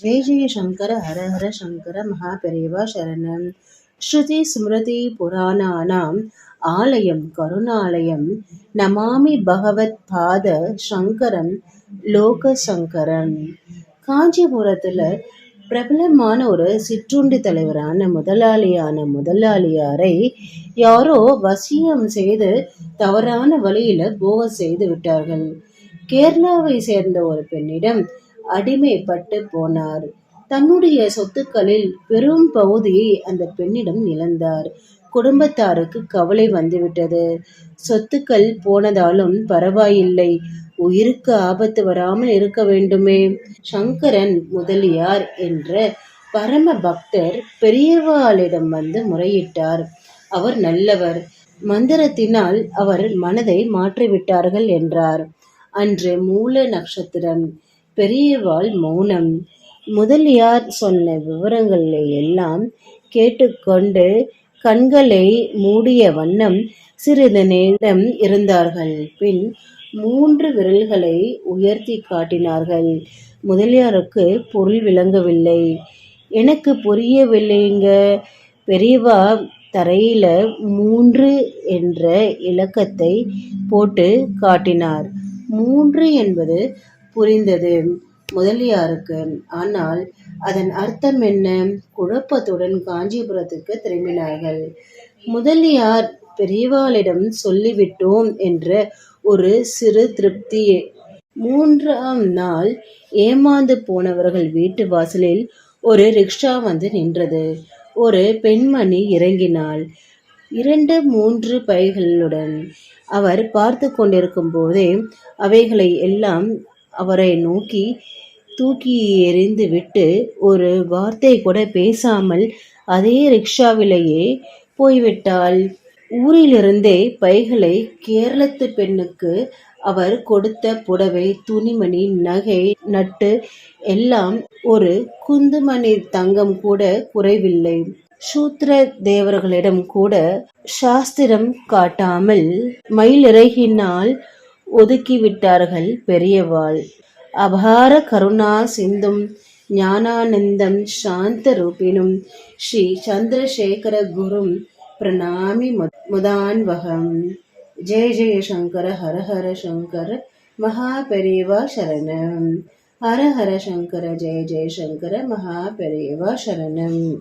ஜெய ஜெய சங்கர ஹர ஹர சங்கர மகாபெரிவா சரணம் ஸ்ருதி ஸ்மிருதி புராணானாம் ஆலயம் கருணாலயம் நமாமி பகவத் பாத சங்கரம் லோக சங்கரன் காஞ்சிபுரத்துல பிரபலமான ஒரு சிற்றுண்டி தலைவரான முதலாளியான முதலாளியாரை யாரோ வசியம் செய்து தவறான வழியில போக செய்து விட்டார்கள். கேரளாவை சேர்ந்த ஒரு பெண்ணிடம் அடிமைப்பட்டு போனார். தன்னுடைய சொத்துக்களில் பெரும் பகுதியை அந்த பெண்ணிடம் இழந்தார். குடும்பத்தாருக்கு கவலை வந்துவிட்டது. சொத்துக்கள் போனதாலும் பரவாயில்லை. உயிருக்கு ஆபத்து வராமல் இருக்க வேண்டுமே. சங்கரன் முதலியார் என்ற பரம பக்தர் பெரியவாளிடம் வந்து முறையிட்டார். அவர் நல்லவர். மந்திரத்தினால் அவர் மனதை மாற்றிவிட்டார்கள் என்றார். அன்று மூல நட்சத்திரம் பெரியவாள் மௌனம். முதலியார் சொன்ன விவரங்களை எல்லாம் கேட்டுக்கொண்டு கண்களை மூடிய வண்ணம் சிறிது நேரம் இருந்தார்கள். பின் மூன்று விரல்களை உயர்த்தி காட்டினார்கள். முதலியாருக்கு பொருள் விளங்கவில்லை. எனக்கு புரியவில்லைங்க. பெரியவா தரையில மூன்று என்ற இலக்கத்தை போட்டு காட்டினார். மூன்று என்பது புரிந்தது. முதலியாருக்கு ஆனால் அதன் அர்த்தம் என்ன? குழப்பத்துடன் காஞ்சிபுரத்துக்கு திரும்பினார்கள். முதலியார் பெரியவாளிடம் சொல்லிவிட்டோம் என்ற ஒரு சிறு திருப்தி. மூன்றாம் நாள் ஏமாந்து போனவர்கள் வீட்டு வாசலில் ஒரு ரிக்ஷா வந்து நின்றது. ஒரு பெண்மணி இறங்கினாள். இரண்டு மூன்று பைகளுடன். அவர் பார்த்து கொண்டிருக்கும் போதே அவைகளை எல்லாம் அவரை நோக்கி தூக்கி எறிந்து விட்டு ஒரு வார்த்தை கூட பேசாமல் அதே ரிக்ஷாவிலேயே போய்விட்டாள். ஊரிலிருந்தே பைகளை கேரளத்து பெண்ணுக்கு அவர் கொடுத்த புடவை துணிமணி நகை நட்டு எல்லாம் ஒரு குந்துமணி தங்கம் கூட குறைவில்லை. சூத்திர தேவர்களிடம் கூட சாஸ்திரம் காட்டாமல் மயிலிறகினால் ஒதுக்கிவிட்டார்கள் பெரியவாள். அபார கருணா சிந்தும் ஞானானந்தம் சாந்த ரூபினும் ஸ்ரீ சந்திரசேகர குரும் பிரணாமி முதான்வகம். ஜெய ஜெய சங்கர ஹர ஹர சங்கர மகாபெரிவா சரணம். ஹர ஹர சங்கர ஜெய ஜெய சங்கர மகாபெரிவா சரணம்.